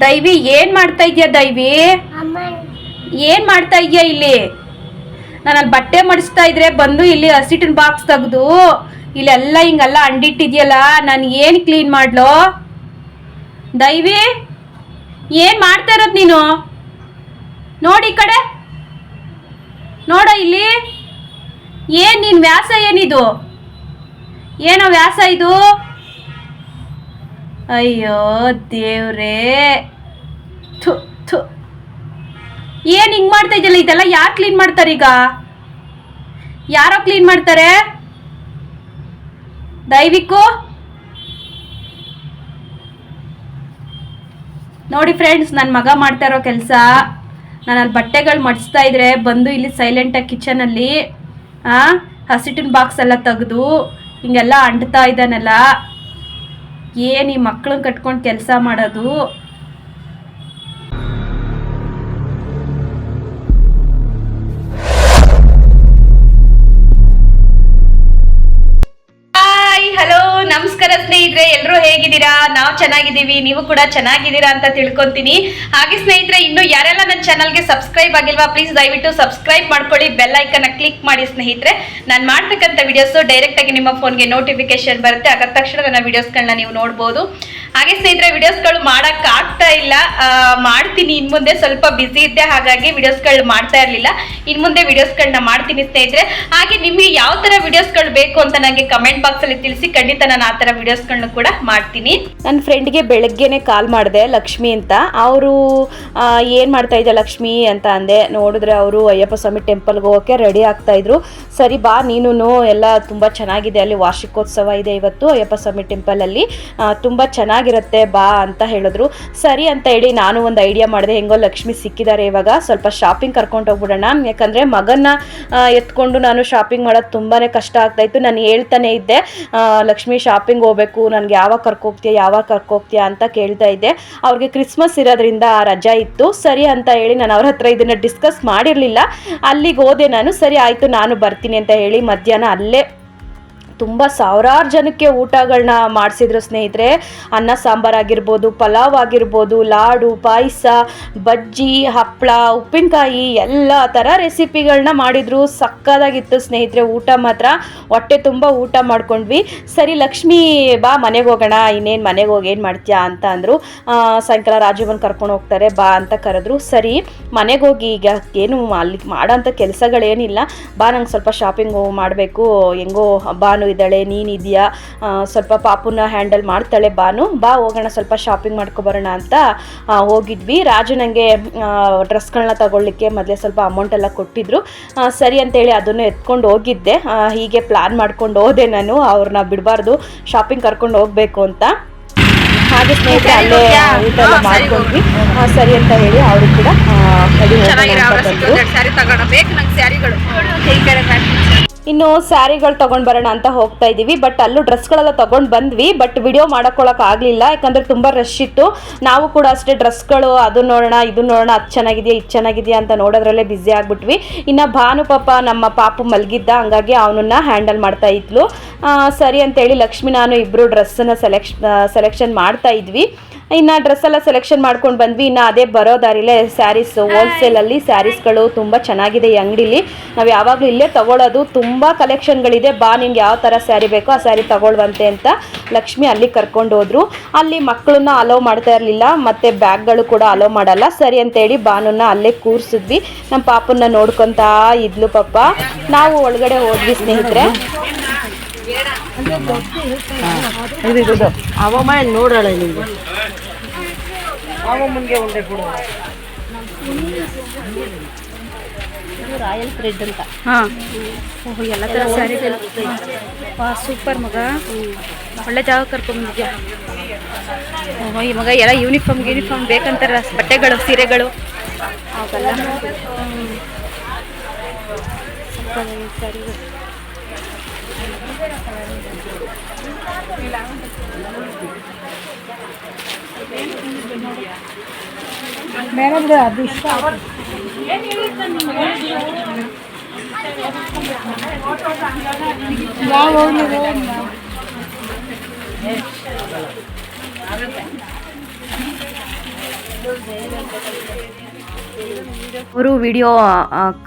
ದೈವಿ, ಏನ್ ಮಾಡ್ತಾ ಇದ್ಯಾ ದೈವಿ? ಏನ್ ಮಾಡ್ತಾ ಇದ್ಯಾ ಇಲ್ಲಿ? ನಾನು ಅಲ್ಲಿ ಬಟ್ಟೆ ಮಡಿಸ್ತಾ ಇದ್ರೆ ಬಂದು ಇಲ್ಲಿ ಹಸಿಟ್ಟಿನ ಬಾಕ್ಸ್ ತೆಗೆದು, ಇಲ್ಲೆಲ್ಲ ಹಿಂಗೆಲ್ಲ ಅಂಡಿಟ್ಟಿದ್ಯಲ್ಲ, ನಾನು ಏನು ಕ್ಲೀನ್ ಮಾಡ್ಲೋ? ದೈವಿ, ಏನ್ ಮಾಡ್ತಾ ಇರೋದು ನೀನು? ನೋಡಿ ಕಡೆ. ನೋಡ ಇಲ್ಲಿ. ಏನ್ ನಿನ್ನ ವ್ಯಾಸ ಏನಿದು? ಏನೋ ವ್ಯಾಸ ಇದು? ಅಯ್ಯೋ ದೇವ್ರೇ. ಥು ಥು. ಏನ್ ಹಿಂಗ್ ಮಾಡ್ತಾ ಇದೆಯಲ್ಲ, ಇದೆಲ್ಲ ಯಾರು ಕ್ಲೀನ್ ಮಾಡ್ತಾರೆ ಈಗ? ಯಾರೋ ಕ್ಲೀನ್ ಮಾಡ್ತಾರೆ? ದಯವಿಕ್ಕು ನೋಡಿ ಫ್ರೆಂಡ್ಸ್ ನನ್ನ ಮಗ ಮಾಡ್ತಾ ಇರೋ ಕೆಲಸ. ನಾನು ಅಲ್ಲಿ ಬಟ್ಟೆಗಳು ಮಡಿಸ್ತಾ ಇದ್ರೆ ಬಂದು ಇಲ್ಲಿ ಸೈಲೆಂಟಾಗಿ ಕಿಚನಲ್ಲಿ ಹಸಿಟ್ಟಿನ ಬಾಕ್ಸ್ ಎಲ್ಲ ತೆಗೆದು, ಹಿಂಗೆಲ್ಲ ಅಂಟ್ತಾ ಇದ್ದಾನಲ್ಲ. ಏನು ಈ ಮಕ್ಕಳನ್ನ ಕಟ್ಕೊಂಡು ಕೆಲಸ ಮಾಡೋದು? ಹಾಯ್ ಹಲೋ ನಮಸ್ಕಾರ ಸ್ನೇಹಿತರೆ ಎಲ್ಲರೂ ಹೇಗಿದ್ದೀರಾ? ನಾವು ಚೆನ್ನಾಗಿದ್ದೀವಿ, ನೀವು ಕೂಡ ಚೆನ್ನಾಗಿದ್ದೀರಾ ಅಂತ ತಿಳ್ಕೊಂತೀನಿ. ಹಾಗೆ ಸ್ನೇಹಿತರೆ, ಇನ್ನು ಯಾರೆಲ್ಲ ನನ್ನ ಚಾನಲ್ಗೆ ಸಬ್ಸ್ಕ್ರೈಬ್ ಆಗಿಲ್ವಾ ಪ್ಲೀಸ್ ದಯವಿಟ್ಟು ಸಬ್ಸ್ಕ್ರೈಬ್ ಮಾಡ್ಕೊಳ್ಳಿ ಬೆಲ್ ಐಕನ್ನ ಕ್ಲಿಕ್ ಮಾಡಿ ಸ್ನೇಹಿತರೆ. ನಾನು ಮಾಡ್ತಕ್ಕಂಥ ವಿಡಿಯೋಸ್ ಡೈರೆಕ್ಟ್ ಆಗಿ ನಿಮ್ಮ ಫೋನ್ಗೆ ನೋಟಿಫಿಕೇಶನ್ ಬರುತ್ತೆ. ಆಗ ತಕ್ಷಣ ನನ್ನ ವಿಡಿಯೋಸ್ಗಳನ್ನ ನೀವು ನೋಡ್ಬೋದು. ಹಾಗೆ ಸ್ನೇಹಿತರೆ ವಿಡಿಯೋಸ್ಗಳು ಮಾಡಕ್ ಆಗ್ತಾ ಇಲ್ಲ. ಮಾಡ್ತೀನಿ. ಇನ್ ಮುಂದೆ ಸ್ವಲ್ಪ ಬಿಸಿ ಇದ್ದೆ, ಹಾಗಾಗಿ ವಿಡಿಯೋಸ್ಗಳು ಮಾಡ್ತಾ ಇರಲಿಲ್ಲ. ಇನ್ ಮುಂದೆ ವಿಡಿಯೋಸ್ಗಳನ್ನ ಮಾಡ್ತೀನಿ ಸ್ನೇಹಿತರೆ. ಹಾಗೆ ನಿಮಗೆ ಯಾವ ತರ ವಿಡಿಯೋಸ್ಗಳು ಬೇಕು ಅಂತ ನನಗೆ ಕಮೆಂಟ್ ಬಾಕ್ಸ್ ಅಲ್ಲಿ ತಿಳಿಸಿ, ಖಂಡಿತ ನಾನು ಆ ತರ ವೀಡಿಯೋಸ್ಗಳನ್ನು ಕೂಡ ಮಾಡ್ತೀನಿ. ನನ್ನ ಫ್ರೆಂಡ್ಗೆ ಬೆಳಗ್ಗೆನೆ ಕಾಲ್ ಮಾಡಿದೆ, ಲಕ್ಷ್ಮಿ ಅಂತ. ಅವರು ಏನು ಮಾಡ್ತಾ ಇದ್ದೆ ಲಕ್ಷ್ಮಿ? ಅಂತ ಅಂದೆ. ನೋಡಿದ್ರೆ ಅವರು ಅಯ್ಯಪ್ಪ ಸ್ವಾಮಿ ಟೆಂಪಲ್ಗೆ ಹೋಗೋಕೆ ರೆಡಿ ಆಗ್ತಾ ಇದ್ರು. ಸರಿ ಬಾ ನೀನು ಎಲ್ಲ ತುಂಬ ಚೆನ್ನಾಗಿದೆ. ಅಲ್ಲಿ ವಾರ್ಷಿಕೋತ್ಸವ ಇದೆ ಇವತ್ತು ಅಯ್ಯಪ್ಪ ಸ್ವಾಮಿ ಟೆಂಪಲಲ್ಲಿ ತುಂಬ ಚೆನ್ನಾಗಿರುತ್ತೆ, ಬಾ ಅಂತ ಹೇಳಿದ್ರು. ಸರಿ ಅಂತ ಹೇಳಿ ನಾನು ಒಂದು ಐಡಿಯಾ ಮಾಡಿದೆ. ಹೆಂಗೋ ಲಕ್ಷ್ಮಿ ಸಿಕ್ಕಿದ್ದಾರೆ ಇವಾಗ. ಸ್ವಲ್ಪ ಶಾಪಿಂಗ್ ಕರ್ಕೊಂಡು ಹೋಗ್ಬಿಡೋಣ. ಯಾಕಂದರೆ ಮಗನ್ನ ಎತ್ಕೊಂಡು ನಾನು ಶಾಪಿಂಗ್ ಮಾಡೋದು ತುಂಬಾ ಕಷ್ಟ ಆಗ್ತಾ ಇತ್ತು. ನಾನು ಹೇಳ್ತಾನೆ ಇದ್ದೆ ಲಕ್ಷ್ಮಿ ಶಾಪಿಂಗ್ ಹೋಗ್ಬೇಕು. ನನಗೆ ಯಾವಾಗ ಕರ್ಕೋಗ್ತೀಯ ಯಾವಾಗ ಕರ್ಕೋಗ್ತೀಯ ಅಂತ ಕೇಳ್ತಾ ಇದ್ದೆ. ಅವ್ರಿಗೆ ಕ್ರಿಸ್ಮಸ್ ಇರೋದ್ರಿಂದ ರಜಾ ಇತ್ತು. ಸರಿ ಅಂತ ಹೇಳಿ ನಾನು ಅವ್ರ ಹತ್ರ ಇದನ್ನು ಡಿಸ್ಕಸ್ ಮಾಡಿರಲಿಲ್ಲ. ಅಲ್ಲಿಗೆ ಹೋದೆ ನಾನು, ಸರಿ ಆಯಿತು, ನಾನು ಬರ್ತೀನಿ ಅಂತ ಹೇಳಿ ಮಧ್ಯಾಹ್ನ ಅಲ್ಲೇ ತುಂಬ ಸಾವಿರಾರು ಜನಕ್ಕೆ ಊಟಗಳನ್ನ ಮಾಡಿಸಿದ್ರು ಸ್ನೇಹಿತರೆ. ಅನ್ನ, ಸಾಂಬಾರ್ ಆಗಿರ್ಬೋದು, ಪಲಾವ್ ಆಗಿರ್ಬೋದು, ಲಾಡು, ಪಾಯಸ, ಬಜ್ಜಿ ಹಪ್ಪಳ ಉಪ್ಪಿನಕಾಯಿ ಎಲ್ಲ ಥರ ರೆಸಿಪಿಗಳನ್ನ ಮಾಡಿದ್ರು. ಸಕ್ಕದಾಗಿತ್ತು ಸ್ನೇಹಿತರೆ, ಊಟ ಮಾತ್ರ. ಹೊಟ್ಟೆ ತುಂಬ ಊಟ ಮಾಡ್ಕೊಂಡ್ವಿ. ಸರಿ, ಲಕ್ಷ್ಮಿ ಬಾ, ಮನೆಗೆ ಹೋಗೋಣ. ಇನ್ನೇನು ಮನೆಗೆ ಹೋಗಿ ಏನು ಮಾಡ್ತೀಯಾ ಅಂತ ಅಂದರು. ಸಾಯಂಕಾಲ ರಾಜೀವನ್ ಕರ್ಕೊಂಡು ಹೋಗ್ತಾರೆ, ಬಾ ಅಂತ ಕರೆದ್ರು. ಸರಿ, ಮನೆಗೆ ಹೋಗಿ ಈಗ ಏನು ಅಲ್ಲಿ ಮಾಡೋಂಥ ಕೆಲಸಗಳೇನಿಲ್ಲ. ಬಾ, ನಂಗೆ ಸ್ವಲ್ಪ ಶಾಪಿಂಗ್ ಮಾಡಬೇಕು. ಹೆಂಗೋ, ಬಾನು ಇದ್ದಾಳೆ ನೀನಿದೆಯಾ? ಸ್ವಲ್ಪ ಪಾಪುನ ಹ್ಯಾಂಡಲ್ ಮಾಡ್ತಾಳೆ ಬಾನು. ಬಾ ಹೋಗೋಣ ಸ್ವಲ್ಪ ಶಾಪಿಂಗ್ ಮಾಡ್ಕೊಬರೋಣ ಅಂತ ಹೋಗಿದ್ವಿ. ರಾಜು ನನಗೆ ಡ್ರೆಸ್ಗಳನ್ನ ತಗೊಳ್ಳಿಕ್ಕೆ ಮೊದಲೇ ಸ್ವಲ್ಪ ಅಮೌಂಟ್ ಎಲ್ಲ ಕೊಟ್ಟಿದ್ರು. ಸರಿ ಅಂತೇಳಿ ಅದನ್ನು ಎತ್ಕೊಂಡು ಹೋಗಿದ್ದೆ. ಹೀಗೆ ಪ್ಲಾನ್ ಮಾಡ್ಕೊಂಡು ಹೋದೆ ನಾನು. ಅವ್ರನ್ನ ಬಿಡಬಾರ್ದು. ಶಾಪಿಂಗ್ ಕರ್ಕೊಂಡು ಹೋಗಬೇಕು ಅಂತ. ಹಾಗೆ ಸ್ನೇಹಿತರೆ ಅಲ್ಲೇ ಊಟ ಎಲ್ಲ ಮಾಡ್ಕೊಂಡ್ವಿ. ಸರಿ ಅಂತ ಹೇಳಿ ಅವರು ಕೂಡ ಹೋಗೋಣ ಅಂತ ಬಂದ್ರು. ಇನ್ನು ಸ್ಯಾರಿಗಳು ತಗೊಂಡ್ ಬರೋಣ ಅಂತ ಹೋಗ್ತಾ ಇದೀವಿ ಬಟ್ ಅಲ್ಲೂ ಡ್ರೆಸ್ಗಳೆಲ್ಲ ತಗೊಂಡ್ ಬಂದ್ವಿ ಬಟ್ ವಿಡಿಯೋ ಆಗಲಿಲ್ಲ, ಯಾಕಂದ್ರೆ ತುಂಬಾ ರಶ್ ಇತ್ತು. ನಾವು ಕೂಡ ಅಷ್ಟೇ ಡ್ರೆಸ್ಗಳು ಅದು ನೋಡೋಣ, ಇದು ನೋಡೋಣ, ಅದು ಚೆನ್ನಾಗಿದೆಯಾ, ಇದು ಚೆನ್ನಾಗಿದೆಯಾ ಅಂತ ನೋಡೋದ್ರಲ್ಲೇ ಬ್ಯುಸಿ ಆಗ್ಬಿಟ್ವಿ. ಇನ್ನ ಭಾನು ಪಾಪ ನಮ್ಮ ಪಾಪು ಮಲಗಿದ್ದ, ಹಂಗಾಗಿ ಅವನನ್ನ ಹ್ಯಾಂಡಲ್ ಮಾಡ್ತಾ ಇದ್ಲು. ಸರಿ ಅಂತೇಳಿ ಲಕ್ಷ್ಮಿ, ನಾನು ಇಬ್ರು ಡ್ರೆಸ್ಸನ್ನು ಸೆಲೆಕ್ಷ್ ಸೆಲೆಕ್ಷನ್ ಮಾಡ್ತಾ ಇದ್ವಿ. ಇನ್ನು ಡ್ರೆಸ್ ಎಲ್ಲ ಸೆಲೆಕ್ಷನ್ ಮಾಡ್ಕೊಂಡು ಬಂದ್ವಿ. ಇನ್ನು ಅದೇ ಬರೋ ದಾರಿಲೇ ಸ್ಯಾರೀಸ್ ಹೋಲ್ಸೇಲಲ್ಲಿ ಸ್ಯಾರೀಸ್ಗಳು ತುಂಬ ಚೆನ್ನಾಗಿದೆ ಈ ಅಂಗಡಿಲಿ. ನಾವು ಯಾವಾಗಲೂ ಇಲ್ಲೇ ತಗೊಳ್ಳೋದು ತುಂಬ ಕಲೆಕ್ಷನ್ಗಳಿದೆ ಬಾ ನಿಂಗೆ ಯಾವ ಥರ ಸ್ಯಾರಿ ಬೇಕೋ ಆ ಸ್ಯಾರಿ ತಗೊಳ್ವಂತೆ ಅಂತ ಲಕ್ಷ್ಮಿ ಅಲ್ಲಿ ಕರ್ಕೊಂಡು ಹೋದ್ರು. ಅಲ್ಲಿ ಮಕ್ಕಳನ್ನ ಅಲೋ ಮಾಡ್ತಾ ಇರಲಿಲ್ಲ. ಮತ್ತು ಬ್ಯಾಗ್ಗಳು ಕೂಡ ಅಲೋ ಮಾಡಲ್ಲ. ಸರಿ ಅಂತೇಳಿ ಬಾನನ್ನ ಅಲ್ಲೇ ಕೂರಿಸಿದ್ವಿ. ನಮ್ಮ ಪಾಪನ್ನ ನೋಡ್ಕೊತಾ ಇದ್ಲು ಪಾಪ. ನಾವು ಒಳಗಡೆ ಹೋದ್ವಿ ಸ್ನೇಹಿತರೆ. ನೋಡೋಣ ನಿಮಗೆ ರಾಯಲ್ ಅಂತ ಹಾಂ ಎಲ್ಲ ಥರ ಸ್ಯಾರಿ ಸೂಪರ್ ಮಗ. ಒಳ್ಳೆ ಜಾಗ ಕರ್ಕೊಂಡ್ಬಂದಿದ್ಯಾ? ಓಹೋ, ಈ ಮಗ ಎಲ್ಲ ಯೂನಿಫಾರ್ಮ್ ಯೂನಿಫಾರ್ಮ್ ಬೇಕಂತಾರ, ಬಟ್ಟೆಗಳು, ಸೀರೆಗಳು. ಹ್ಮ್. Maar dan gaat het bestaat. Lang op. ಅವರು ವಿಡಿಯೋ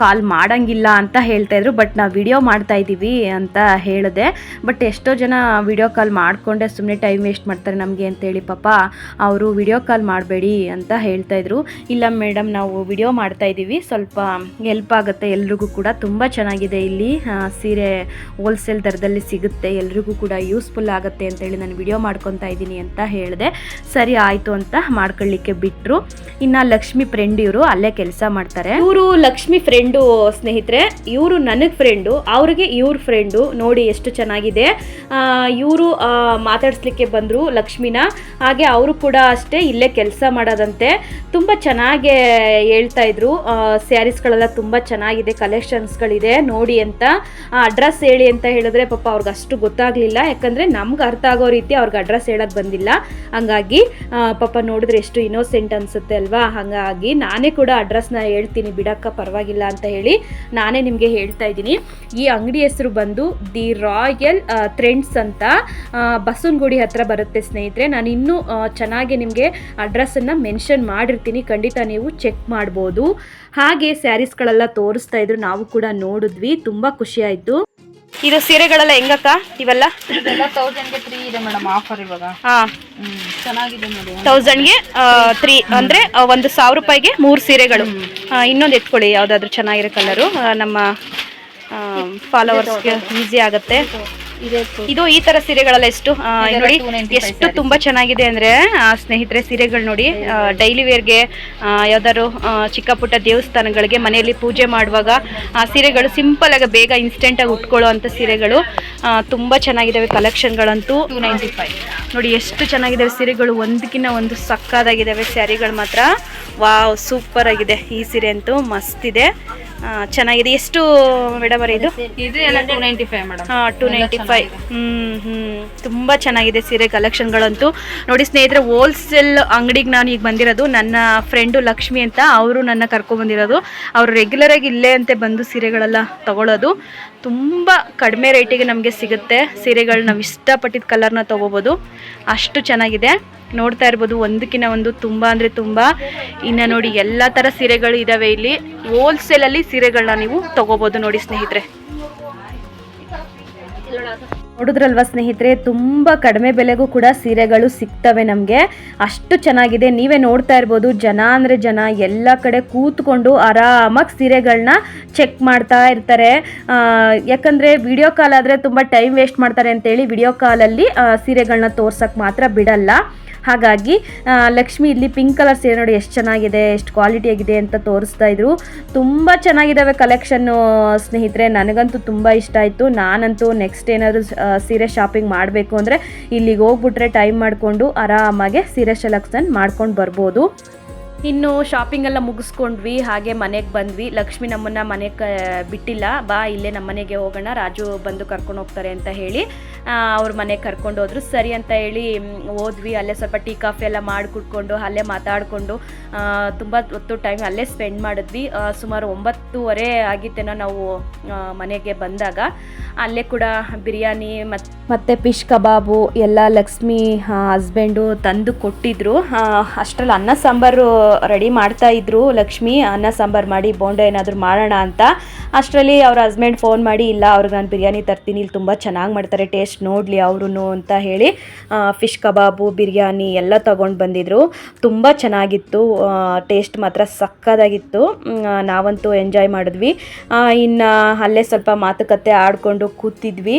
ಕಾಲ್ ಮಾಡಂಗಿಲ್ಲ ಅಂತ ಹೇಳ್ತಾ ಇದ್ರು, ಬಟ್ ನಾವು ವಿಡಿಯೋ ಮಾಡ್ತಾ ಇದ್ದೀವಿ ಅಂತ ಹೇಳಿದೆ, ಬಟ್ ಎಷ್ಟೋ ಜನ ವಿಡಿಯೋ ಕಾಲ್ ಮಾಡಿಕೊಂಡೆ ಸುಮ್ಮನೆ ಟೈಮ್ ವೇಸ್ಟ್ ಮಾಡ್ತಾರೆ ನಮಗೆ ಅಂತೇಳಿ ಪಾಪ ಅವರು ವಿಡಿಯೋ ಕಾಲ್ ಮಾಡಬೇಡಿ ಅಂತ ಹೇಳ್ತಾ ಇದ್ರು. ಇಲ್ಲ ಮೇಡಮ್, ನಾವು ವಿಡಿಯೋ ಮಾಡ್ತಾ ಇದ್ದೀವಿ ಸ್ವಲ್ಪ ಹೆಲ್ಪ್ ಆಗುತ್ತೆ, ಎಲ್ರಿಗೂ ಕೂಡ ತುಂಬ ಚೆನ್ನಾಗಿದೆ ಇಲ್ಲಿ ಸೀರೆ ಹೋಲ್ಸೇಲ್ ದರದಲ್ಲಿ ಸಿಗುತ್ತೆ, ಎಲ್ರಿಗೂ ಕೂಡ ಯೂಸ್ಫುಲ್ ಆಗುತ್ತೆ ಅಂತೇಳಿ ನಾನು ವಿಡಿಯೋ ಮಾಡ್ಕೊತಾ ಇದ್ದೀನಿ ಅಂತ ಹೇಳಿದೆ, ಸರಿ ಆಯಿತು ಅಂತ ಮಾಡ್ಕೊಳ್ಳಿಕ್ಕೆ ಬಿಟ್ಟರು ಇನ್ನು ಲಕ್ಷ್ಮಿ ಫ್ರೆಂಡ್ ಇವರು ಅಲ್ಲೇ ಕೆಲಸ ಮಾಡ್ತಾರೆ. ಇವರು ಲಕ್ಷ್ಮಿ ಫ್ರೆಂಡು ಸ್ನೇಹಿತರೆ, ಇವರು ನನಗೆ ಫ್ರೆಂಡು ಅವ್ರಿಗೆ ಇವ್ರ ಫ್ರೆಂಡು ನೋಡಿ ಎಷ್ಟು ಚೆನ್ನಾಗಿದೆ. ಇವರು ಮಾತಾಡಿಸ್ಲಿಕ್ಕೆ ಬಂದರು ಲಕ್ಷ್ಮಿನ. ಹಾಗೆ ಅವರು ಕೂಡ ಅಷ್ಟೇ ಇಲ್ಲೇ ಕೆಲಸ ಮಾಡೋದಂತೆ. ತುಂಬ ಚೆನ್ನಾಗಿ ಹೇಳ್ತಾ ಇದ್ರು. ಸ್ಯಾರೀಸ್ಗಳೆಲ್ಲ ತುಂಬ ಚೆನ್ನಾಗಿದೆ ಕಲೆಕ್ಷನ್ಸ್ಗಳಿದೆ ನೋಡಿ ಅಂತ. ಅಡ್ರೆಸ್ ಹೇಳಿ ಅಂತ ಹೇಳಿದ್ರೆ ಪಾಪ ಅವ್ರಿಗೆ ಅಷ್ಟು ಗೊತ್ತಾಗಲಿಲ್ಲ. ಯಾಕಂದರೆ ನಮ್ಗೆ ಅರ್ಥ ಆಗೋ ರೀತಿ ಅವ್ರಿಗೆ ಅಡ್ರೆಸ್ ಹೇಳಕ್ಕೆ ಬಂದಿಲ್ಲ. ಹಂಗಾಗಿ ಪಾಪ ನೋಡಿದ್ರೆ ಎಷ್ಟು ಇನ್ನೋಸೆಂಟ್ ಅನ್ಸುತ್ತೆ ಅಲ್ವಾ? ಹಾಗಾಗಿ ನಾನೇ ಕೂಡ ಅಡ್ರೆಸ್ನ ಹೇಳ್ತೀನಿ. ಬಿಡಕ್ಕ ಪರವಾಗಿಲ್ಲ ಅಂತ ಹೇಳಿ ನಾನೇ ನಿಮಗೆ ಹೇಳ್ತಾ ಇದ್ದೀನಿ. ಈ ಅಂಗಡಿ ಹೆಸರು ಬಂದು ದಿ ರಾಯಲ್ ಥ್ರೆಂಡ್ಸ್ ಅಂತ. ಬಸವನಗುಡಿ ಹತ್ರ ಬರುತ್ತೆ ಸ್ನೇಹಿತರೆ. ನಾನು ಇನ್ನೂ ಚೆನ್ನಾಗಿ ನಿಮಗೆ ಅಡ್ರೆಸ್ಸನ್ನು ಮೆನ್ಷನ್ ಮಾಡಿರ್ತೀನಿ. ಖಂಡಿತ ನೀವು ಚೆಕ್ ಮಾಡ್ಬೋದು. ಹಾಗೆ ಸ್ಯಾರೀಸ್ಗಳೆಲ್ಲ ತೋರಿಸ್ತಾ ಇದ್ರು, ನಾವು ಕೂಡ ನೋಡಿದ್ವಿ. ತುಂಬ ಖುಷಿ ಆಯಿತು. ಇದು ಸೀರೆಗಳೆಲ್ಲ ಹೆಂಗಕ್ಕ ಇವೆಲ್ಲ? ಇದೆಲ್ಲ ತೌಸಂಡ್ಗೆ ತ್ರೀ ಇದೆ ಮೇಡಮ್ ಆಫರ್ ಇವಾಗ. ಹಾಂ. ಹ್ಮ್ ಚೆನ್ನಾಗಿದೆ ನೋಡಿ. ತೌಸಂಡ್ಗೆ ತ್ರೀ ಅಂದರೆ ಒಂದು ಸಾವಿರ ರೂಪಾಯಿಗೆ ಮೂರು ಸೀರೆಗಳು. ಇನ್ನೊಂದು ಎತ್ಕೊಳ್ಳಿ ಯಾವುದಾದ್ರೂ ಚೆನ್ನಾಗಿರೋ ಕಲರು ನಮ್ಮ ಫಾಲೋವರ್ಸ್ಗೆ ಈಸಿ ಆಗುತ್ತೆ. ಇದೆ ಈ ತರ ಸೀರೆಗಳೆಲ್ಲ ಎಷ್ಟು ನೋಡಿ ಎಷ್ಟು ತುಂಬಾ ಚೆನ್ನಾಗಿದೆ ಅಂದ್ರೆ ಸ್ನೇಹಿತರೆ ಸೀರೆಗಳು ನೋಡಿ ಡೈಲಿ ವೇರ್ಗೆ ಯಾವ್ದಾದ್ರು ಚಿಕ್ಕ ಪುಟ್ಟ ದೇವಸ್ಥಾನಗಳಿಗೆ ಮನೆಯಲ್ಲಿ ಪೂಜೆ ಮಾಡುವಾಗ ಆ ಸೀರೆಗಳು ಸಿಂಪಲ್ ಆಗಿ ಬೇಗ ಇನ್ಸ್ಟೆಂಟ್ ಆಗಿ ಉಟ್ಕೊಳ್ಳೋ ಅಂತ ಸೀರೆಗಳು ತುಂಬಾ ಚೆನ್ನಾಗಿದ್ದಾವೆ ಕಲೆಕ್ಷನ್ಗಳಂತೂ ಟೂ ನೈಂಟಿ ಫೈವ್ ನೋಡಿ ಎಷ್ಟು ಚೆನ್ನಾಗಿದ್ದಾವೆ ಸೀರೆಗಳು ಒಂದಕ್ಕಿಂತ ಒಂದು ಸಕ್ಕದಾಗಿದ್ದಾವೆ ಸ್ಯಾರಿಗಳು ಮಾತ್ರ. ವಾವ್ ಸೂಪರ್ ಆಗಿದೆ ಈ ಸೀರೆ ಅಂತೂ ಮಸ್ತ್ ಇದೆ. ಚೆನ್ನಾಗಿದೆ. ಎಷ್ಟು ಮೇಡಮ್ ಅವರ ಇದು? ಇದು ಎಲ್ಲ two ninety five madam two ninety five hmm hmm. ತುಂಬಾ ಚೆನ್ನಾಗಿದೆ ಸೀರೆ ಕಲೆಕ್ಷನ್ಗಳಂತೂ. ನೋಡಿ ಸ್ನೇಹಿತರೆ ಹೋಲ್ಸೇಲ್ ಅಂಗಡಿಗೆ ನಾನು ಈಗ ಬಂದಿರೋದು ನನ್ನ ಫ್ರೆಂಡು ಲಕ್ಷ್ಮಿ ಅಂತ. ಅವರು ನನ್ನ ಕರ್ಕೊಂಡ್ ಬಂದಿರೋದು. ಅವರು ರೆಗ್ಯುಲರ್ ಆಗಿ ಇಲ್ಲೇ ಅಂತೆ ಬಂದು ಸೀರೆಗಳೆಲ್ಲ ತಗೊಳ್ಳೋದು ತುಂಬ ಕಡಿಮೆ ರೇಟಿಗೆ ನಮಗೆ ಸಿಗುತ್ತೆ. ಸೀರೆಗಳು ನಾವು ಇಷ್ಟಪಟ್ಟಿದ್ದ ಕಲರ್ನ ತೊಗೋಬೋದು. ಅಷ್ಟು ಚೆನ್ನಾಗಿದೆ. ನೋಡ್ತಾ ಇರ್ಬೋದು ಒಂದಕ್ಕಿಂತ ಒಂದು ತುಂಬ ಅಂದರೆ ತುಂಬ. ಇನ್ನು ನೋಡಿ ಎಲ್ಲ ಥರ ಸೀರೆಗಳು ಇದ್ದಾವೆ ಇಲ್ಲಿ. ಹೋಲ್ಸೇಲಲ್ಲಿ ಸೀರೆಗಳನ್ನ ನೀವು ತೊಗೋಬೋದು ನೋಡಿ ಸ್ನೇಹಿತರೆ. ನೋಡಿದ್ರಲ್ವಾ ಸ್ನೇಹಿತರೆ, ತುಂಬ ಕಡಿಮೆ ಬೆಲೆಗೂ ಕೂಡ ಸೀರೆಗಳು ಸಿಗ್ತವೆ ನಮಗೆ. ಅಷ್ಟು ಚೆನ್ನಾಗಿದೆ. ನೀವೇ ನೋಡ್ತಾ ಇರ್ಬೋದು, ಜನ ಅಂದರೆ ಜನ ಎಲ್ಲ ಕಡೆ ಕೂತ್ಕೊಂಡು ಆರಾಮಾಗಿ ಸೀರೆಗಳನ್ನ ಚೆಕ್ ಮಾಡ್ತಾ ಇರ್ತಾರೆ. ಯಾಕಂದರೆ ವಿಡಿಯೋ ಕಾಲ್ ಆದರೆ ತುಂಬ ಟೈಮ್ ವೇಸ್ಟ್ ಮಾಡ್ತಾರೆ ಅಂತೇಳಿ ವಿಡಿಯೋ ಕಾಲಲ್ಲಿ ಸೀರೆಗಳನ್ನ ತೋರ್ಸೋಕ್ಕೆ ಮಾತ್ರ ಬಿಡಲ್ಲ. ಹಾಗಾಗಿ ಲಕ್ಷ್ಮಿ ಇಲ್ಲಿ ಪಿಂಕ್ ಕಲರ್ ಸೀರೆ ನೋಡಿ ಎಷ್ಟು ಚೆನ್ನಾಗಿದೆ, ಎಷ್ಟು ಕ್ವಾಲಿಟಿ ಆಗಿದೆ ಅಂತ ತೋರಿಸ್ತಾ ಇದ್ರು. ತುಂಬ ಚೆನ್ನಾಗಿದ್ದಾವೆ ಕಲೆಕ್ಷನ್ನು ಸ್ನೇಹಿತರೆ. ನನಗಂತೂ ತುಂಬ ಇಷ್ಟ ಆಯಿತು. ನಾನಂತೂ ನೆಕ್ಸ್ಟ್ ಏನಾದರೂ ಸೀರೆ ಶಾಪಿಂಗ್ ಮಾಡಬೇಕು ಅಂದರೆ ಇಲ್ಲಿಗೆ ಹೋಗ್ಬಿಟ್ರೆ ಟೈಮ್ ಮಾಡಿಕೊಂಡು ಆರಾಮಾಗಿ ಸೀರೆ ಸೆಲೆಕ್ಷನ್ ಮಾಡ್ಕೊಂಡು ಬರ್ಬೋದು. ಇನ್ನು ಶಾಪಿಂಗ್ ಎಲ್ಲ ಮುಗಿಸ್ಕೊಂಡ್ವಿ, ಹಾಗೆ ಮನೆಗೆ ಬಂದ್ವಿ. ಲಕ್ಷ್ಮಿ ನಮ್ಮನ್ನ ಮನೆಗೆ ಬಿಟ್ಟಿಲ್ಲ. ಬಾ, ಇಲ್ಲೇ ನಮ್ಮ ಮನೆಗೆ ಹೋಗೋಣ, ರಾಜು ಬಂದು ಕರ್ಕೊಂಡು ಹೋಗ್ತಾರೆ ಅಂತ ಹೇಳಿ ಅವ್ರ ಮನೆಗೆ ಕರ್ಕೊಂಡು ಹೋದ್ರು. ಸರಿ ಅಂತ ಹೇಳಿ ಹೋದ್ವಿ. ಅಲ್ಲೇ ಸ್ವಲ್ಪ ಟೀ, ಕಾಫಿ ಎಲ್ಲ ಮಾಡಿ ಕುಡ್ಕೊಂಡು, ಅಲ್ಲೇ ಮಾತಾಡಿಕೊಂಡು ತುಂಬ ಹೊತ್ತು ಟೈಮ್ ಅಲ್ಲೇ ಸ್ಪೆಂಡ್ ಮಾಡಿದ್ವಿ. ಸುಮಾರು ಒಂಬತ್ತುವರೆ ಆಗಿತ್ತೇನೋ ನಾವು ಮನೆಗೆ ಬಂದಾಗ. ಅಲ್ಲೇ ಕೂಡ ಬಿರಿಯಾನಿ ಮತ್ತು ಮತ್ತು ಫಿಶ್ ಕಬಾಬು, ಎಲ್ಲ ಲಕ್ಷ್ಮಿ ಹಸ್ಬೆಂಡು ತಂದು ಕೊಟ್ಟಿದ್ರು. ಅಷ್ಟರಲ್ಲಿ ಅನ್ನ ಸಾಂಬಾರು ರೆಡಿ ಮಾಡ್ತಾ ಇದ್ರು. ಲಕ್ಷ್ಮಿ, ಅನ್ನ, ಸಾಂಬಾರು ಮಾಡಿ ಬೋಂಡ ಏನಾದರೂ ಮಾಡೋಣ ಅಂತ. ಅಷ್ಟರಲ್ಲಿ ಅವ್ರ ಹಸ್ಬೆಂಡ್ ಫೋನ್ ಮಾಡಿ, ಇಲ್ಲ ಅವ್ರಿಗೆ ನಾನು ಬಿರಿಯಾನಿ ತರ್ತೀನಿ, ಇಲ್ಲಿ ತುಂಬ ಚೆನ್ನಾಗಿ ಮಾಡ್ತಾರೆ, ಟೇಸ್ಟ್ ನೋಡಲಿ ಅವರು ಅಂತ ಹೇಳಿ ಫಿಶ್ ಕಬಾಬು, ಬಿರಿಯಾನಿ ಎಲ್ಲ ತಗೊಂಡು ಬಂದಿದ್ರು. ತುಂಬ ಚೆನ್ನಾಗಿತ್ತು ಟೇಸ್ಟ್ ಮಾತ್ರ ಸಕ್ಕದಾಗಿತ್ತು. ನಾವಂತೂ ಎಂಜಾಯ್ ಮಾಡಿದ್ವಿ. ಇನ್ನು ಅಲ್ಲೇ ಸ್ವಲ್ಪ ಮಾತುಕತೆ ಆಡಿಕೊಂಡು ಕೂತಿದ್ವಿ.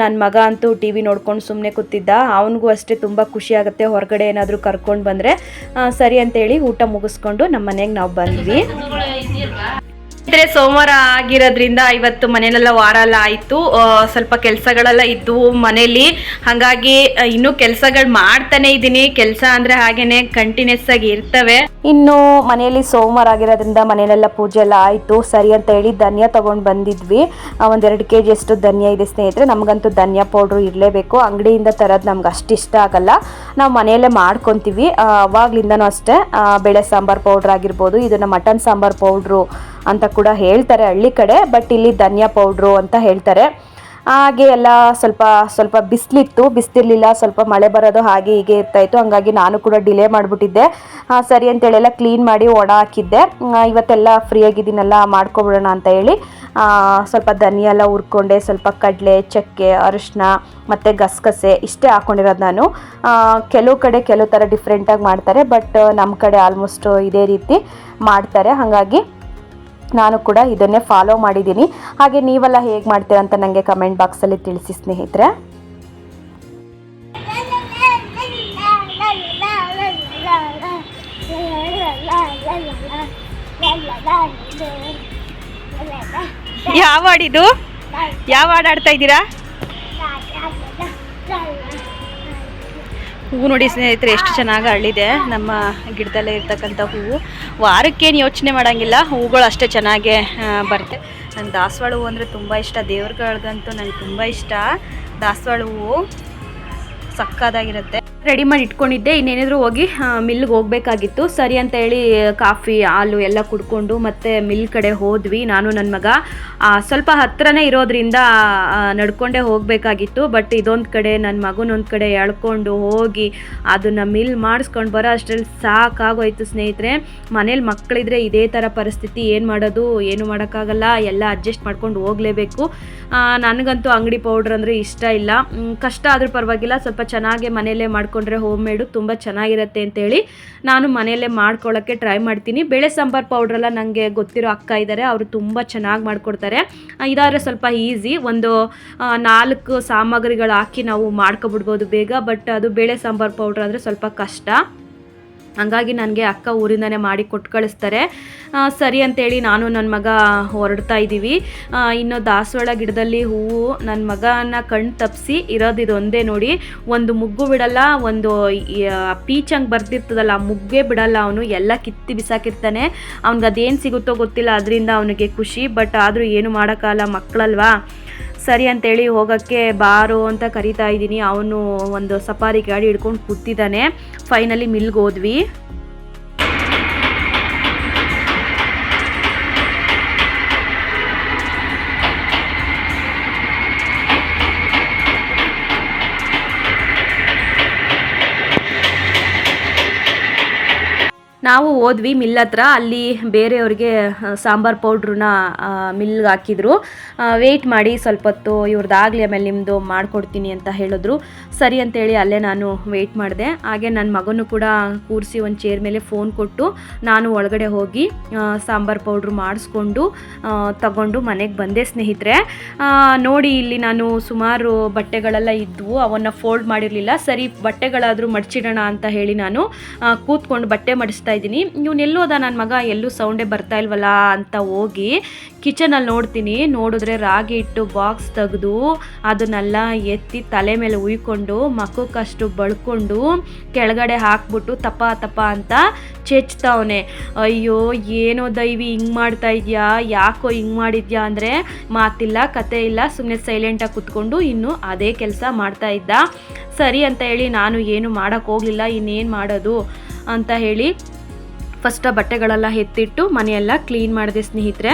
ನನ್ನ ಮಗ ಅಂತೂ ಟಿ ವಿ ನೋಡ್ಕೊಂಡು ಸುಮ್ಮನೆ ಕೂತಿದ್ದ. ಅವನಿಗೂ ಅಷ್ಟೇ ತುಂಬ ಖುಷಿ ಆಗುತ್ತೆ. ಹೊರಗಡೆ ಏನಾದರೂ ಕರ್ಕೊಂಡು ಬಂದರೆ ಸರಿ ಅಂತೇಳಿ ಊಟ ಮುಗಿಸ್ಕೊಂಡು ನಮ್ಮ ಮನೆಗೆ ನಾವು ಬಂದ್ವಿ. ಸೋಮವಾರ ಆಗಿರೋದ್ರಿಂದ ಇವತ್ತು ಮನೇಲೆಲ್ಲ ವಾರ ಎಲ್ಲ ಆಯಿತು ಸ್ವಲ್ಪ ಕೆಲಸಗಳೆಲ್ಲ ಇದ್ದು ಮನೇಲಿ. ಹಾಗಾಗಿ ಇನ್ನು ಕೆಲಸಗಳು ಮಾಡ್ತಾನೆ ಇದ್ದೀನಿ. ಕೆಲಸ ಅಂದ್ರೆ ಹಾಗೇನೆ ಕಂಟಿನ್ಯೂಸ್ ಆಗಿ ಇರ್ತವೆ. ಇನ್ನು ಮನೆಯಲ್ಲಿ ಸೋಮವಾರ ಆಗಿರೋದ್ರಿಂದ ಮನೇಲೆಲ್ಲ ಪೂಜೆ ಎಲ್ಲ ಆಯ್ತು. ಸರಿ ಅಂತ ಹೇಳಿ ಧನ್ಯ ತಗೊಂಡ್ ಬಂದಿದ್ವಿ. ಒಂದೆರಡು ಕೆ ಜಿ ಅಷ್ಟು ಧನ್ಯ ಇದೆ ಸ್ನೇಹಿತರೆ. ನಮಗಂತೂ ಧನ್ಯ ಪೌಡ್ರು ಇರಲೇಬೇಕು. ಅಂಗಡಿಯಿಂದ ತರೋದು ನಮ್ಗೆ ಅಷ್ಟು ಇಷ್ಟ ಆಗಲ್ಲ. ನಾವು ಮನೆಯಲ್ಲೇ ಮಾಡ್ಕೊತೀವಿ. ಅವಾಗ್ಲಿಂದನೂ ಅಷ್ಟೇ ಬೇಳೆ ಸಾಂಬಾರ್ ಪೌಡ್ರ್ ಆಗಿರ್ಬೋದು, ಇದನ್ನ ಮಟನ್ ಸಾಂಬಾರ್ ಪೌಡ್ರು ಅಂತ ಕೂಡ ಹೇಳ್ತಾರೆ ಹಳ್ಳಿ ಕಡೆ ಬಟ್ ಇಲ್ಲಿ ಧನಿಯಾ ಪೌಡ್ರು ಅಂತ ಹೇಳ್ತಾರೆ. ಹಾಗೆ ಎಲ್ಲ ಸ್ವಲ್ಪ ಸ್ವಲ್ಪ ಬಿಸಿಲಿತ್ತು ಬಿಸಿಲಿರಲಿಲ್ಲ ಸ್ವಲ್ಪ ಮಳೆ ಬರೋದು ಹಾಗೆ ಹೀಗೆ ಇರ್ತಾಯಿತ್ತು ಹಂಗಾಗಿ ನಾನು ಕೂಡ ಡಿಲೇ ಮಾಡಿಬಿಟ್ಟಿದ್ದೆ. ಸರಿ ಅಂತೇಳೆಲ್ಲ ಕ್ಲೀನ್ ಮಾಡಿ ಒಣ ಹಾಕಿದ್ದೆ. ಇವತ್ತೆಲ್ಲ ಫ್ರೀ ಆಗಿದ್ದೀನಲ್ಲ, ಮಾಡ್ಕೊಬಿಡೋಣ ಅಂತ ಹೇಳಿ. ಸ್ವಲ್ಪ ಧನಿಯ ಎಲ್ಲ ಹುರ್ಕೊಂಡೆ, ಸ್ವಲ್ಪ ಕಡಲೆ, ಚಕ್ಕೆ ಅರಿಶಿನ ಮತ್ತು ಗಸಗಸೆ ಇಷ್ಟೇ ಹಾಕ್ಕೊಂಡಿರೋದು ನಾನು. ಕೆಲವು ಕಡೆ ಕೆಲವು ಥರ ಡಿಫ್ರೆಂಟಾಗಿ ಮಾಡ್ತಾರೆ ಬಟ್ ನಮ್ಮ ಕಡೆ ಆಲ್ಮೋಸ್ಟ್ ಇದೇ ರೀತಿ ಮಾಡ್ತಾರೆ. ಹಾಗಾಗಿ ನಾನು ಕೂಡ ಇದನ್ನೇ ಫಾಲೋ ಮಾಡಿದ್ದೀನಿ. ಹಾಗೆ ನೀವೆಲ್ಲ ಹೇಗೆ ಮಾಡ್ತೀರಾ ಅಂತ ನನಗೆ ಕಮೆಂಟ್ ಬಾಕ್ಸಲ್ಲಿ ತಿಳಿಸಿ ಸ್ನೇಹಿತರೆ. ಯಾವ ಹಾಡಿದು ಯಾವ ಹಾಡು ಆಡ್ತಾ ಇದ್ದೀರಾ? ಹೂವು ನೋಡಿ ಸ್ನೇಹಿತರೆ, ಎಷ್ಟು ಚೆನ್ನಾಗಿ ಅರಳಿದೆ ನಮ್ಮ ಗಿಡದಲ್ಲೇ ಇರ್ತಕ್ಕಂಥ ಹೂವು. ವಾರಕ್ಕೇನು ಯೋಚನೆ ಮಾಡೋಂಗಿಲ್ಲ ಹೂಗಳು ಅಷ್ಟೇ ಚೆನ್ನಾಗೆ ಬರುತ್ತೆ. ನನ್ನ ದಾಸವಾಳ ಹೂವು ಅಂದರೆ ತುಂಬ ಇಷ್ಟ. ದೇವ್ರಗಳಿಗಂತೂ ನನಗೆ ತುಂಬ ಇಷ್ಟ. ದಾಸವಾಳ ಹೂವು ಸಕ್ಕದಾಗಿರುತ್ತೆ. ರೆಡಿ ಮಾಡಿ ಇಟ್ಕೊಂಡಿದ್ದೆ. ಇನ್ನೇನಿದ್ರು ಹೋಗಿ ಮಿಲ್ಗೆ ಹೋಗ್ಬೇಕಾಗಿತ್ತು. ಸರಿ ಅಂತ ಹೇಳಿ, ಕಾಫಿ, ಹಾಲು ಎಲ್ಲ ಕುಡ್ಕೊಂಡು ಮತ್ತೆ ಮಿಲ್ ಕಡೆ ಹೋದ್ವಿ. ನಾನು ನನ್ನ ಮಗ ಸ್ವಲ್ಪ ಹತ್ರನೇ ಇರೋದ್ರಿಂದ ನಡ್ಕೊಂಡೇ ಹೋಗಬೇಕಾಗಿತ್ತು. ಬಟ್ ಇದೊಂದು ಕಡೆ ನನ್ನ ಮಗನೊಂದು ಕಡೆ ಎಳ್ಕೊಂಡು ಹೋಗಿ ಅದನ್ನು ಮಿಲ್ ಮಾಡಿಸ್ಕೊಂಡು ಬರೋ ಅಷ್ಟರಲ್ಲಿ ಸಾಕಾಗೋಯ್ತು ಸ್ನೇಹಿತರೆ. ಮನೇಲಿ ಮಕ್ಕಳಿದ್ರೆ ಇದೇ ಥರ ಪರಿಸ್ಥಿತಿ. ಏನು ಮಾಡೋದು, ಏನು ಮಾಡೋಕ್ಕಾಗಲ್ಲ. ಎಲ್ಲ ಅಡ್ಜಸ್ಟ್ ಮಾಡ್ಕೊಂಡು ಹೋಗಲೇಬೇಕು. ನನಗಂತೂ ಅಂಗಡಿ ಪೌಡ್ರ್ ಅಂದರೆ ಇಷ್ಟ ಇಲ್ಲ. ಕಷ್ಟ ಆದರೂ ಪರವಾಗಿಲ್ಲ. ಸ್ವಲ್ಪ ಚೆನ್ನಾಗಿ ಮನೆಯಲ್ಲೇ ಮಾಡ್ಕೊಂಡ್ರೆ ಹೋಮ್ ಮೇಡು ತುಂಬ ಚೆನ್ನಾಗಿರುತ್ತೆ ಅಂತೇಳಿ ನಾನು ಮನೆಯಲ್ಲೇ ಮಾಡ್ಕೊಳ್ಳೋಕ್ಕೆ ಟ್ರೈ ಮಾಡ್ತೀನಿ. ಬೇಳೆ ಸಾಂಬಾರು ಪೌಡ್ರೆಲ್ಲ ನನಗೆ ಗೊತ್ತಿರೋ ಅಕ್ಕ ಇದ್ದಾರೆ ಅವರು ತುಂಬ ಚೆನ್ನಾಗಿ ಮಾಡಿಕೊಡ್ತಾರೆ. ಇದಾದರೆ ಸ್ವಲ್ಪ ಈಸಿ ಒಂದು ನಾಲ್ಕು ಸಾಮಗ್ರಿಗಳು ಹಾಕಿ ನಾವು ಮಾಡ್ಕೊಬಿಡ್ಬೋದು ಬೇಗ ಬಟ್ ಅದು ಬೇಳೆ ಸಾಂಬಾರು ಪೌಡ್ರ್ ಅಂದರೆ ಸ್ವಲ್ಪ ಕಷ್ಟ. ಹಂಗಾಗಿ ನನಗೆ ಅಕ್ಕ ಊರಿಂದನೇ ಮಾಡಿ ಕೊಟ್ಟು ಕಳಿಸ್ತಾರೆ ಸರಿ ಅಂತೇಳಿ ನಾನು ನನ್ನ ಮಗ ಹೊರಡ್ತಾ ಇದ್ದೀವಿ. ಇನ್ನು ದಾಸವಾಳ ಗಿಡದಲ್ಲಿ ಹೂವು ನನ್ನ ಮಗನ ಕಣ್ಣು ತಪ್ಪಿಸಿ ಇರೋದು ಇದೊಂದೇ ನೋಡಿ. ಒಂದು ಮುಗ್ಗು ಬಿಡಲ್ಲ, ಒಂದು ಪೀಚಂಗೆ ಬರ್ತಿರ್ತದಲ್ಲ ಆ ಮುಗ್ಗೆ ಬಿಡಲ್ಲ ಅವನು, ಎಲ್ಲ ಕಿತ್ತಿ ಬಿಸಾಕಿರ್ತಾನೆ. ಅವ್ನಿಗೆ ಅದೇನು ಸಿಗುತ್ತೋ ಗೊತ್ತಿಲ್ಲ, ಅದರಿಂದ ಅವನಿಗೆ ಖುಷಿ. ಬಟ್ ಆದರೂ ಏನು ಮಾಡೋಕ್ಕಲ್ಲ ಮಕ್ಕಳಲ್ವಾ? ಸರಿ ಅಂತೇಳಿ ಹೋಗೋಕ್ಕೆ ಬಾರು ಅಂತ ಕರಿತಾ ಇದ್ದೀನಿ. ಅವನು ಒಂದು ಸಫಾರಿ ಗಾಡಿ ಹಿಡ್ಕೊಂಡು ಕೂತಿದ್ದಾನೆ. ಫೈನಲಿ ಮಿಲ್ಗೆ ಹೋದ್ವಿ. ನಾವು ಹೋದ್ವಿ ಮಿಲ್ ಹತ್ರ. ಅಲ್ಲಿ ಬೇರೆಯವ್ರಿಗೆ ಸಾಂಬಾರು ಪೌಡ್ರನ್ನ ಮಿಲ್ಗೆ ಹಾಕಿದ್ರು. ವೆಯ್ಟ್ ಮಾಡಿ ಸ್ವಲ್ಪ ಹೊತ್ತು ಇವ್ರದ್ದಾಗಲಿ ಆಮೇಲೆ ನಿಮ್ಮದು ಮಾಡಿಕೊಡ್ತೀನಿ ಅಂತ ಹೇಳಿದ್ರು. ಸರಿ ಅಂತೇಳಿ ಅಲ್ಲೇ ನಾನು ವೆಯ್ಟ್ ಮಾಡಿದೆ. ಹಾಗೆ ನನ್ನ ಮಗನೂ ಕೂಡ ಕೂರಿಸಿ ಒಂದು ಚೇರ್ ಮೇಲೆ ಫೋನ್ ಕೊಟ್ಟು ನಾನು ಒಳಗಡೆ ಹೋಗಿ ಸಾಂಬಾರು ಪೌಡ್ರು ಮಾಡಿಸ್ಕೊಂಡು ತಗೊಂಡು ಮನೆಗೆ ಬಂದೆ ಸ್ನೇಹಿತರೆ. ನೋಡಿ ಇಲ್ಲಿ ನಾನು ಸುಮಾರು ಬಟ್ಟೆಗಳೆಲ್ಲ ಇದ್ವು. ಅವನ್ನು ಫೋಲ್ಡ್ ಮಾಡಿರಲಿಲ್ಲ. ಸರಿ ಬಟ್ಟೆಗಳಾದರೂ ಮಡಚಿಡೋಣ ಅಂತ ಹೇಳಿ ನಾನು ಕೂತ್ಕೊಂಡು ಬಟ್ಟೆ ಮಡಿಸ್ತಾ ಇದ್ದೀನಿ. ಇವನೆಲ್ಲೋದ ನನ್ನ ಮಗ ಎಲ್ಲೂ ಸೌಂಡೇ ಬರ್ತಾ ಇಲ್ವಲ್ಲ ಅಂತ ಹೋಗಿ ಕಿಚನಲ್ಲಿ ನೋಡ್ತೀನಿ. ನೋಡಿದ್ರೆ ರಾಗಿ ಇಟ್ಟು ಬಾಕ್ಸ್ ತೆಗೆದು ಅದನ್ನೆಲ್ಲ ಎತ್ತಿ ತಲೆ ಮೇಲೆ ಉಯ್ಕೊಂಡು ಮಕ್ಕಕ್ಕಷ್ಟು ಬಳ್ಕೊಂಡು ಕೆಳಗಡೆ ಹಾಕ್ಬಿಟ್ಟು ತಪ ತಪ ಅಂತ ಚೆಚ್ತಾವನೆ ಅಯ್ಯೋ, ಏನೋ ದೈವಿ, ಹಿಂಗೆ ಮಾಡ್ತಾ ಇದೆಯಾ? ಯಾಕೋ ಹಿಂಗೆ ಮಾಡಿದ್ಯಾ ಅಂದರೆ ಮಾತಿಲ್ಲ, ಕತೆ ಇಲ್ಲ ಸುಮ್ಮನೆ ಸೈಲೆಂಟಾಗಿ ಕುತ್ಕೊಂಡು ಇನ್ನು ಅದೇ ಕೆಲಸ ಮಾಡ್ತಾ ಇದ್ದ. ಸರಿ ಅಂತ ಹೇಳಿ ನಾನು ಏನು ಮಾಡೋಕ್ಕೆ ಹೋಗಲಿಲ್ಲ, ಇನ್ನೇನು ಮಾಡೋದು ಅಂತ ಹೇಳಿ ಫಸ್ಟ್ ಬಟ್ಟೆಗಳೆಲ್ಲ ಎತ್ತಿಟ್ಟು ಮನೆಯೆಲ್ಲ ಕ್ಲೀನ್ ಮಾಡಿದೆ ಸ್ನೇಹಿತರೆ.